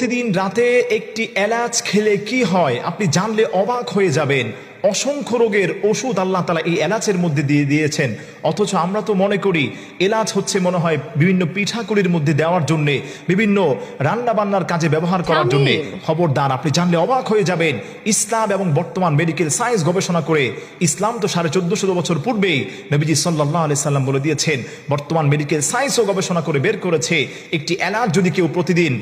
প্রতিদিন রাতে একটি এলাচ খেলে কি হয়? আপনি জানলে অবাক হয়ে যাবেন। অসংখ্য রোগের ওষুধ আল্লাহ তালা এই এলাচের মধ্যে দিয়ে দিয়েছেন। অথচ আমরা তো মনে করি এলাচ হচ্ছে মনে হয় বিভিন্ন পিঠাকুড়ির মধ্যে দেওয়ার জন্যে বিভিন্ন রান্না বান্নার কাজে ব্যবহার করার জন্যে। খবরদার আপনি জানলে অবাক হয়ে যাবেন। ইসলাম এবং বর্তমান মেডিকেল সায়েন্স গবেষণা করে ইসলাম তো সাড়ে চোদ্দশো বছর পূর্বেই নবীজি সাল্লাহ আলি সাল্লাম বলে দিয়েছেন বর্তমান মেডিকেল সায়েন্সও গবেষণা করে বের করেছে একটি এলাচ যদি কেউ প্রতিদিন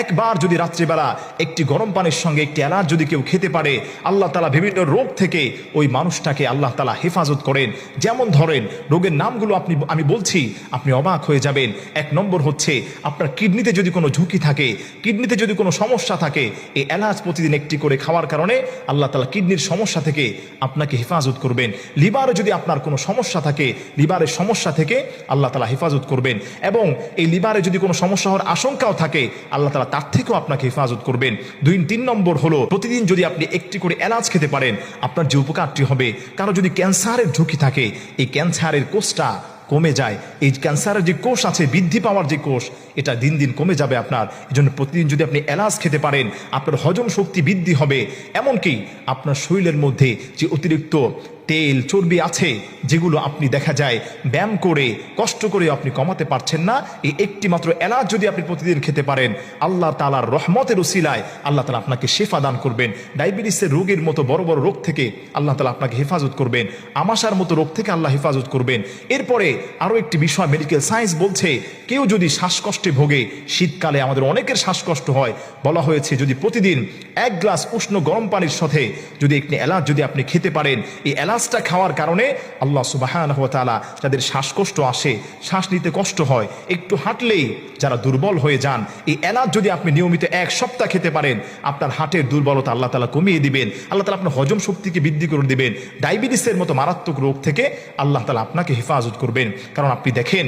একবার যদি রাত্রিবেলা একটি গরম পানির সঙ্গে একটি এলাচ যদি কেউ খেতে পারে আল্লাহ তালা বিভিন্ন রোগ থেকে ওই মানুষটাকে আল্লাহ তালা হেফাজত করেন। যেমন ধরেন, রোগের নামগুলো আপনি, আমি বলছি, আপনি অবাক হয়ে যাবেন। এক নম্বর হচ্ছে, আপনার কিডনিতে যদি কোনো ঝুঁকি থাকে, কিডনিতে যদি কোনো সমস্যা থাকে, এই এলাচ প্রতিদিন একটি করে খাওয়ার কারণে আল্লাহ তালা কিডনির সমস্যা থেকে আপনাকে হেফাজত করবেন। লিভারে যদি আপনার কোনো সমস্যা থাকে, লিভারের সমস্যা থেকে আল্লাহ তালা হেফাজত করবেন এবং এই লিভারে যদি কোনো সমস্যা হওয়ার আশঙ্কাও থাকে, আল্লাহ তালা তার থেকেও আপনাকে হেফাজত করবেন। দুই, তিন নম্বর হলো, প্রতিদিন যদি আপনি একটি করে এলাচ খেতে পারেন, আপনার যে উপকারটি হবে, কারও যদি ক্যান্সারের ঝুঁকি থাকে, এই ক্যান্সারের কোষটা কমে যায়। এই ক্যান্সারের যে কোষ আছে, বৃদ্ধি পাওয়ার যে কোষ, এটা দিন দিন কমে যাবে আপনার। এই জন্য প্রতিদিন যদি আপনি এলাচ খেতে পারেন, আপনার হজম শক্তি বৃদ্ধি হবে। এমনকি আপনার শরীরের মধ্যে যে অতিরিক্ত তেল, চর্বি আছে যেগুলো আপনি দেখা যায় ব্যায়াম করে, কষ্ট করে আপনি কমাতে পারছেন না। এই একটি মাত্র এলাচ যদি আপনি প্রতিদিন খেতে পারেন, আল্লাহ তালার রহমতের উসিলায় আল্লাহ তালা আপনাকে শেফা দান করবেন। ডায়াবেটিসের রোগের মতো বড় বড় রোগ থেকে আল্লাহ তালা আপনাকে হেফাজত করবেন। আমাশার মতো রোগ থেকে আল্লাহ হেফাজত করবেন। এরপরে আরও একটি বিষয় মেডিকেল সায়েন্স বলছে, কেউ যদি শ্বাসকষ্টে ভোগে, শীতকালে আমাদের অনেকের শ্বাসকষ্ট হয়। বলা হয়েছে যদি প্রতিদিন এক গ্লাস উষ্ণ গরম পানির সাথে যদি একটি এলাচ যদি আপনি খেতে পারেন, এই এলাচটা খাওয়ার কারণে আল্লাহ সুবাহান তালা যাদের শ্বাসকষ্ট আসে, শ্বাস নিতে কষ্ট হয়, একটু হাঁটলেই যারা দুর্বল হয়ে যান, এই এলাচ যদি আপনি নিয়মিত এক সপ্তাহ খেতে পারেন, আপনার হাটের দুর্বলতা আল্লাহ তালা কমিয়ে দিবেন, আল্লাহ তালা আপনার হজম শক্তিকে বৃদ্ধি করে দিবেন, ডায়াবেটিসের মতো মারাত্মক রোগ থেকে আল্লাহ তালা আপনাকে হেফাজত করবেন। কারণ আপনি দেখেন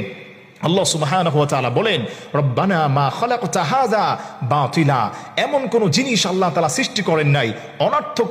আল্লাহ তাআলা বলেন রব্বানা মা বাতিলা। এমন কোন জিনিস আল্লাহ তাআলা সৃষ্টি করেন নাই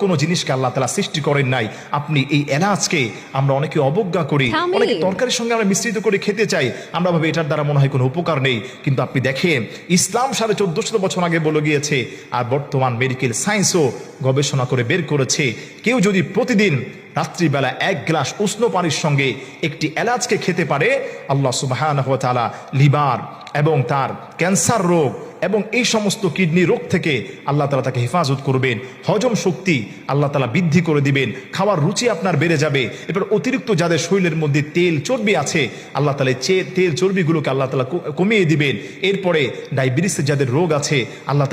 কোন জিনিসকে আল্লাহ তাআলা সৃষ্টি করেন নাই। আপনি এই এলাচকে আমরা অনেকে অবজ্ঞা করি অনেকে তরকারির সঙ্গে আমরা মিশ্রিত করে খেতে চাই। আমরা ভাবে এটার দ্বারা মনে হয় কোনো উপকার নেই। কিন্তু আপনি দেখেন ইসলাম সাড়ে চোদ্দশো বছর আগে বলে গিয়েছে আর বর্তমান মেডিকেল সায়েন্সও গবেষণা করে বের করেছে কেউ যদি প্রতিদিন রাত্রিবেলা এক গ্লাস উষ্ণ পানির সঙ্গে একটি এলাচকে খেতে পারে আল্লাহ সুবাহান তালা লিভার এবং তার ক্যান্সার রোগ এবং এই সমস্ত কিডনি রোগ থেকে আল্লাহ তালা তাকে হেফাজত করবেন। হজম শক্তি আল্লাহ তালা বৃদ্ধি করে দিবেন। খাওয়ার রুচি আপনার বেড়ে যাবে। এবার অতিরিক্ত যাদের শরীরের মধ্যে তেল চর্বি আছে, আল্লাহ তালা চে তেল চর্বিগুলোকে আল্লাহ তালা কমিয়ে দিবেন। এরপরে ডায়াবেটিসের যাদের রোগ আছে, আল্লাহ